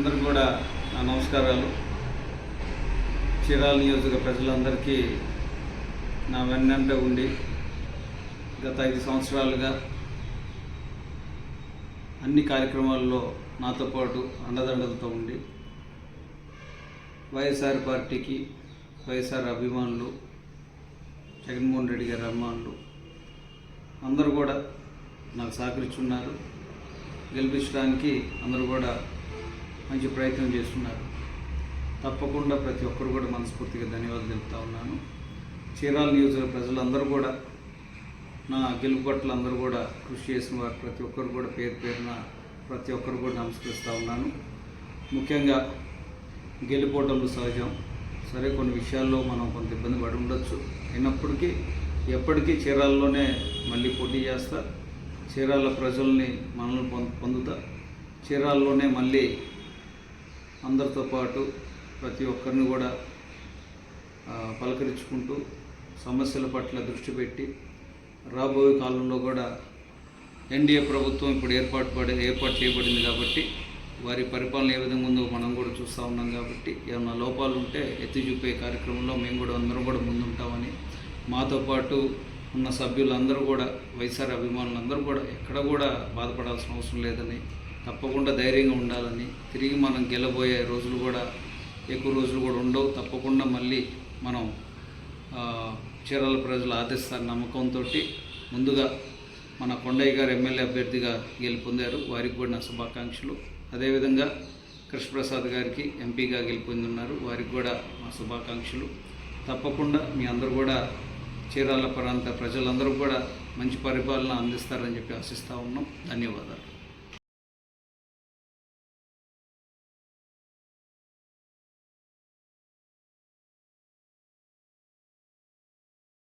అందరికి కూడా నా నమస్కారాలు. చీరాల నియోజక ప్రజలందరికీ నా వెన్నంట ఉండి గత ఐదు సంవత్సరాలుగా అన్ని కార్యక్రమాల్లో నాతో పాటు అండదండలతో ఉండి వైఎస్ఆర్ పార్టీకి వైఎస్ఆర్ అభిమానులు జగన్మోహన్ రెడ్డి గారి అభిమానులు అందరూ కూడా నాకు సహకరించున్నారు గెలిపించడానికి అందరూ కూడా మంచి ప్రయత్నం చేస్తున్నారు. తప్పకుండా ప్రతి ఒక్కరు కూడా మనస్ఫూర్తిగా ధన్యవాదాలు తెలుపుతా ఉన్నాను. చీరాల నియోజక ప్రజలందరూ కూడా నా గెలుపు అందరూ కూడా కృషి చేసిన వారు ప్రతి ఒక్కరు కూడా పేరు పేరున ప్రతి ఒక్కరు కూడా నమస్కరిస్తూ ఉన్నాను. ముఖ్యంగా గెలుపోవటంలో సహజం. సరే కొన్ని విషయాల్లో మనం కొంత ఇబ్బంది పడి ఉండొచ్చు. అయినప్పటికీ ఎప్పటికీ చీరాల్లోనే మళ్ళీ పోటీ చేస్తా. చీరాల ప్రజల్ని మనల్ని పొందుతా. చీరాల్లోనే మళ్ళీ అందరితో పాటు ప్రతి ఒక్కరిని కూడా పలకరించుకుంటూ సమస్యల పట్ల దృష్టి పెట్టి రాబోయే కాలంలో కూడా ఎన్డీఏ ప్రభుత్వం ఇప్పుడు ఏర్పాటు పడి ఏర్పాటు చేయబడింది కాబట్టి వారి పరిపాలన ఏ విధంగా ఉందో మనం కూడా చూస్తూ ఉన్నాం కాబట్టి ఏమైనా లోపాలు ఉంటే ఎత్తి చూపే కార్యక్రమంలో మేము కూడా అందరం కూడా ముందుంటామని మాతో పాటు ఉన్న సభ్యులందరూ కూడా వైఎస్ఆర్ అభిమానులందరూ కూడా ఎక్కడ కూడా బాధపడాల్సిన అవసరం లేదని తప్పకుండా ధైర్యంగా ఉండాలని తిరిగి మనం గెలబోయే రోజులు కూడా ఎక్కువ రోజులు కూడా ఉండవు. తప్పకుండా మళ్ళీ మనం చీరాల ప్రజలు ఆదిస్తారు నమ్మకంతో ముందుగా మన కొండయ్య గారు ఎమ్మెల్యే అభ్యర్థిగా గెలుపొందారు వారికి కూడా నా శుభాకాంక్షలు. అదేవిధంగా కృష్ణప్రసాద్ గారికి ఎంపీగా గెలుపొందున్నారు వారికి కూడా మా శుభాకాంక్షలు. తప్పకుండా మీ అందరూ కూడా చీరాల ప్రాంత ప్రజలందరూ కూడా మంచి పరిపాలన అందిస్తారని చెప్పి ఆశిస్తూ ఉన్నాం. ధన్యవాదాలు.